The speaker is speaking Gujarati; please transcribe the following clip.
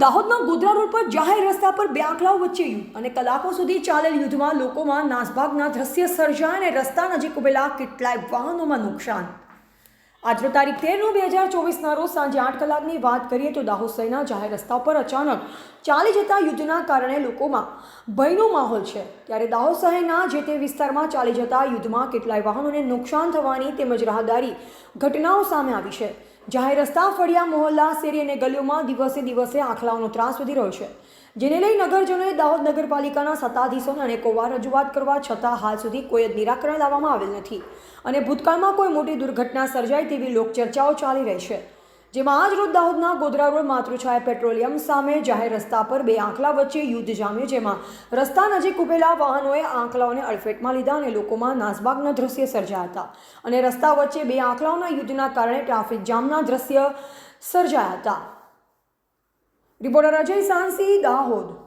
દાહોદના ગોધરા રોડ પર જાહેર રસ્તા પર બે આંકલાઓ વચ્ચે યુદ્ધ અને કલાકો સુધી ચાલેલ યુદ્ધમાં લોકોમાં નાસભાગના દ્રશ્ય સર્જાય અને રસ્તા નજીક ઉભેલા કેટલાય વાહનોમાં નુકસાન. આજનો તારીખ તેરનું બે હજાર ચોવીસના રોજ સાંજે આઠ કલાકની વાત કરીએ તો દાહોદ શહેરના જાહેર રસ્તા પર અચાનક ચાલી જતા યુદ્ધના કારણે લોકોમાં ભયનો માહોલ છે. ત્યારે દાહોદ શહેરના જે તે વિસ્તારમાં ચાલી જતા યુદ્ધમાં કેટલાય વાહનોને નુકસાન થવાની તેમજ રાહદારી ઘટનાઓ સામે આવી છે. જાહેર રસ્તા ફળિયા, મોહલ્લા, શેરી અને ગલીઓમાં દિવસે દિવસે આંખલાઓનો ત્રાસ વધી રહ્યો છે. જેને લઈ નગરજનોએ દાહોદ નગરપાલિકાના સત્તાધીશોને અનેકોવાર રજૂઆત કરવા છતાં હાલ સુધી કોઈ જ નિરાકરણ લાવવામાં આવેલ નથી. અને ભૂતકાળમાં કોઈ મોટી દુર્ઘટના સર્જાય તેવી લોકચર્ચાઓ ચાલી રહી છે. જેમાં આજ રોજ દાહોદના ગોધરા રોડ માતૃછાયા પેટ્રોલિયમ સામે જાહેર રસ્તા પર બે આંકલા વચ્ચે યુદ્ધ જામ્યું, જેમાં રસ્તા નજીક ઉભેલા વાહનોએ આંકલાઓને અડફેટમાં લીધા અને લોકોમાં નાસભાગના દ્રશ્ય સર્જાયા હતા. અને રસ્તા વચ્ચે બે આંકલાઓના યુદ્ધના કારણે ટ્રાફિક જામના દ્રશ્ય સર્જાયા હતા. રિપોર્ટર અજય સાંસી, દાહોદ.